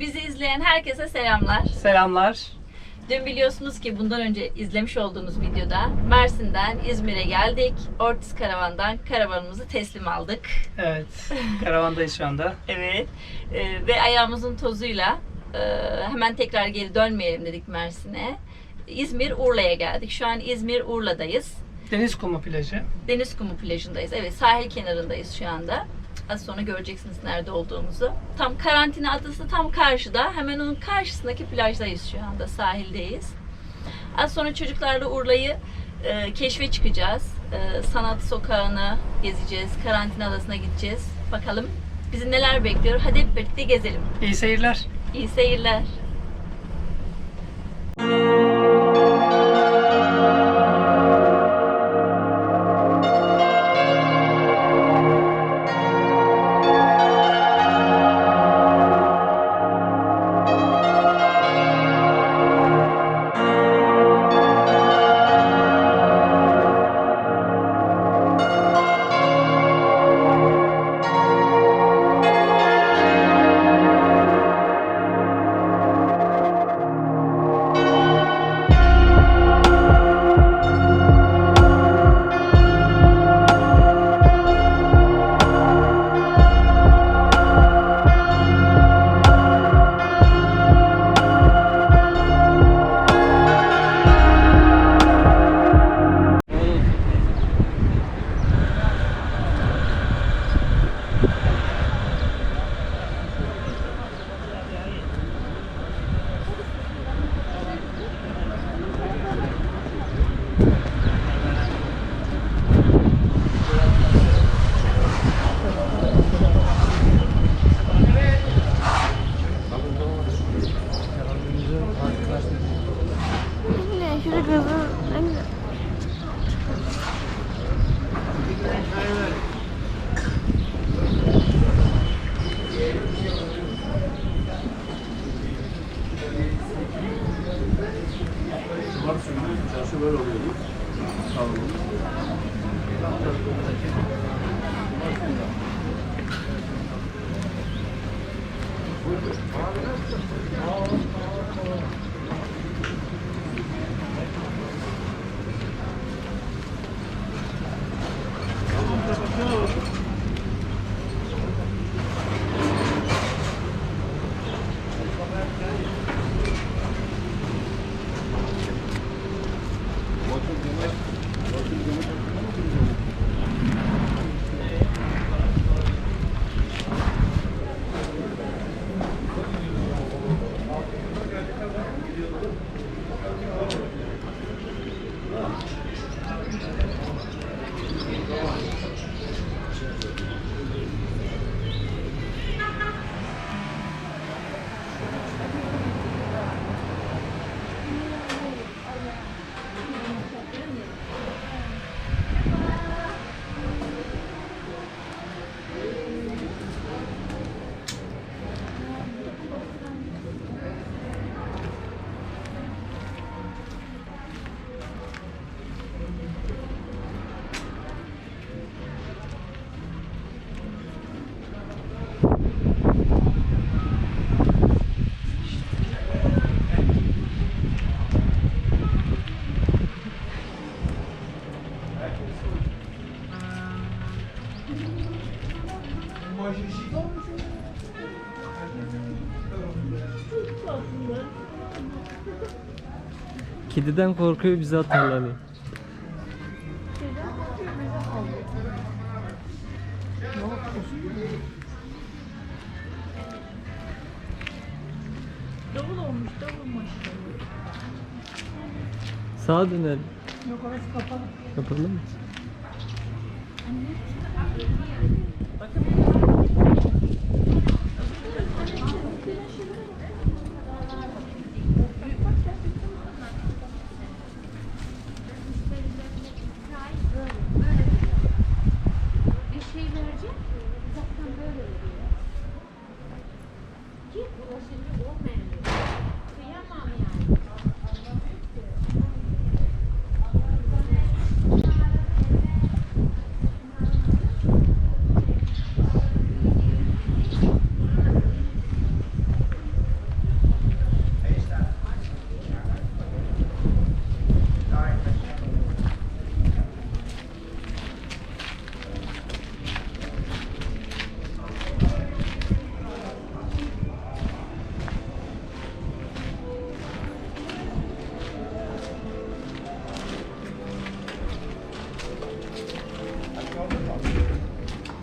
Bizi izleyen herkese selamlar. Selamlar. Dün biliyorsunuz ki bundan önce izlemiş olduğunuz videoda Mersin'den İzmir'e geldik. Ortiz Karavan'dan karavanımızı teslim aldık. Evet, karavandayız şu anda. Evet. Ee, ve ayağımızın tozuyla e, hemen tekrar geri dönmeyelim dedik Mersin'e. İzmir Urla'ya geldik. Şu an İzmir Urla'dayız. Deniz kumu plajı. Deniz kumu plajındayız. Evet sahil kenarındayız şu anda. Az sonra göreceksiniz nerede olduğumuzu. Tam karantina adası tam karşıda. Hemen onun karşısındaki plajdayız şu anda. Sahildeyiz. Az sonra çocuklarla Urla'yı e, keşfe çıkacağız. E, sanat sokağını gezeceğiz. Karantina adasına gideceğiz. Bakalım bizi neler bekliyor. Hadi hep birlikte gezelim. İyi seyirler. İyi seyirler. Ne sugar loading. Kediden korkuyor bizi atarlanıyor. Davul olmuş. Sağa dönelim. Yok orası kapalı. Kapalı mı?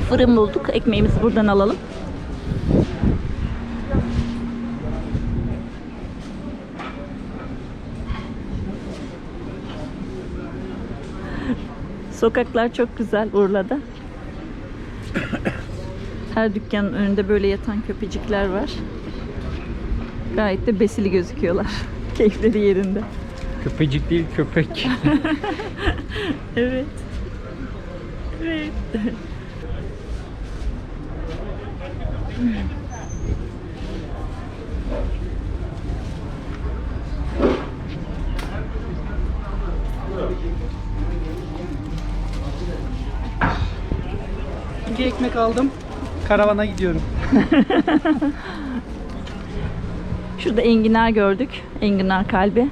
fırın bulduk. Ekmeğimizi buradan alalım. Sokaklar çok güzel Urla'da. Her dükkanın önünde böyle yatan köpecikler var. Gayet de besili gözüküyorlar. Keyifleri yerinde. Köpecik değil köpek. Evet. Evet. Bir ekmek aldım. Karavana gidiyorum. Şurada enginar gördük. Enginar kalbi.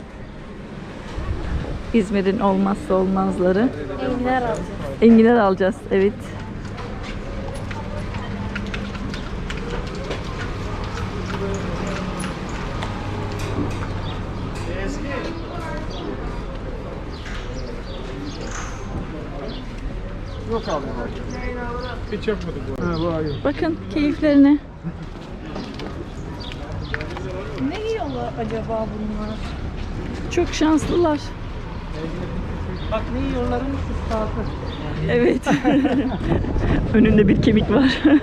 İzmir'in olmazsa olmazları. Enginar alacağız. Enginar alacağız. Evet. Bakın keyiflerine. Ne yiyorlar acaba bunlar? Çok şanslılar. Bak ne yiyorların ispatı. Evet. Önünde bir kemik var.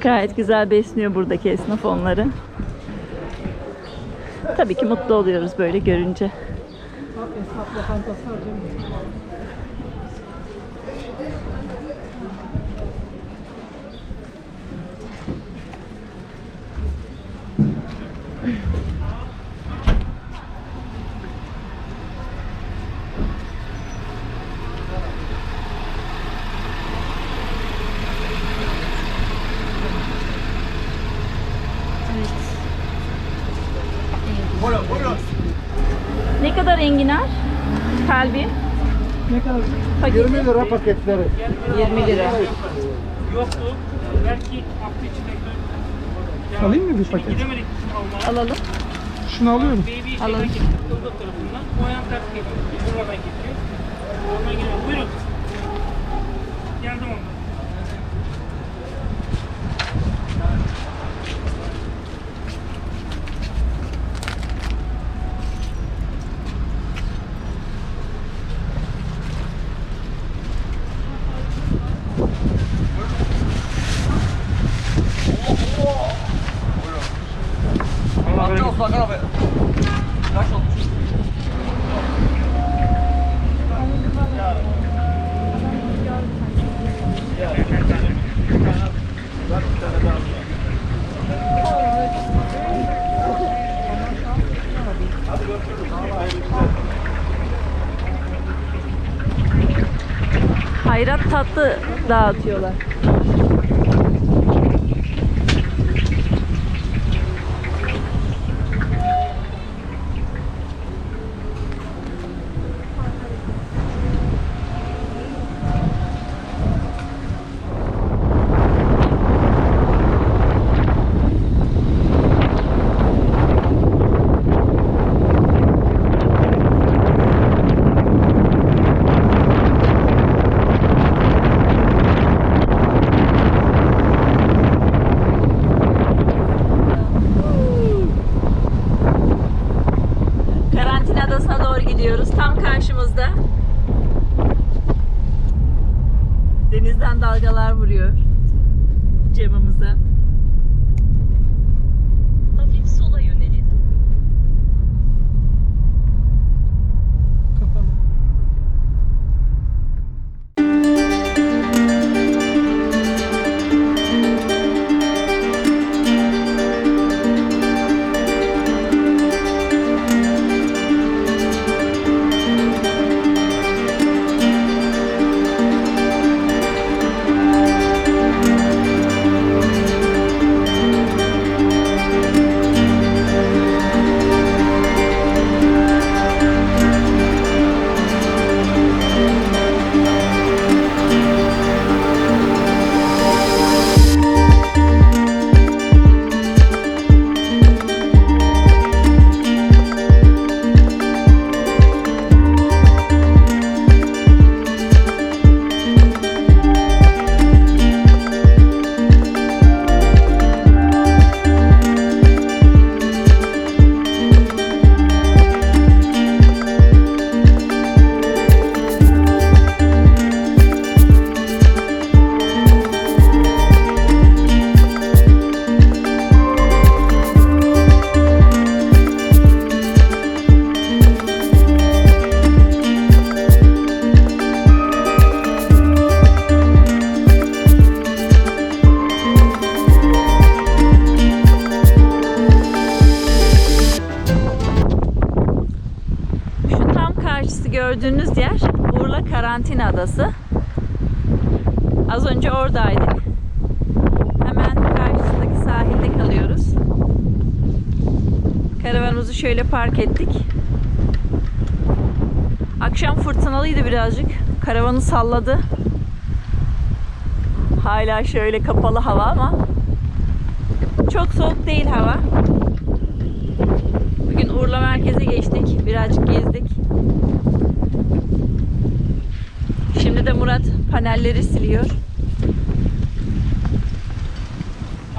Gayet güzel besliyor buradaki esnaf onları. Tabii ki mutlu oluyoruz böyle görünce. Esnaf lokantası var değil mi? 20 lira paketleri. 20 lira. Yoktu. Belki hafta içinde Alayım mı bir paket? Gidemedik Alalım. Şunu alıyorum. Alalım. O yan ters geliyor. Buradan gidiyor. Oradan geliyor. Buyurun. Geldim ondan. Hakan abi. Kaç olmuş? Hayrat tatlı dağıtıyorlar. Adası. Az önce oradaydık. Hemen karşısındaki sahilde kalıyoruz. Karavanımızı şöyle park ettik. Akşam fırtınalıydı birazcık. Karavanı salladı. Hala şöyle kapalı hava ama çok soğuk değil hava. Bugün Urla merkeze geçtik. Birazcık gezdik. Şimdi de Murat panelleri siliyor.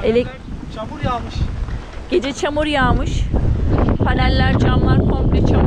Elek Çamur yağmış. Gece çamur yağmış. Paneller, camlar komple çamur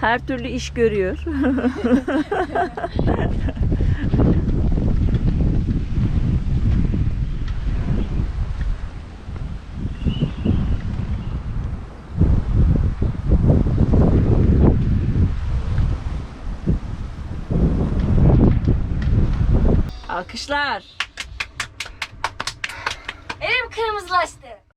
Her türlü iş görüyor. Alkışlar.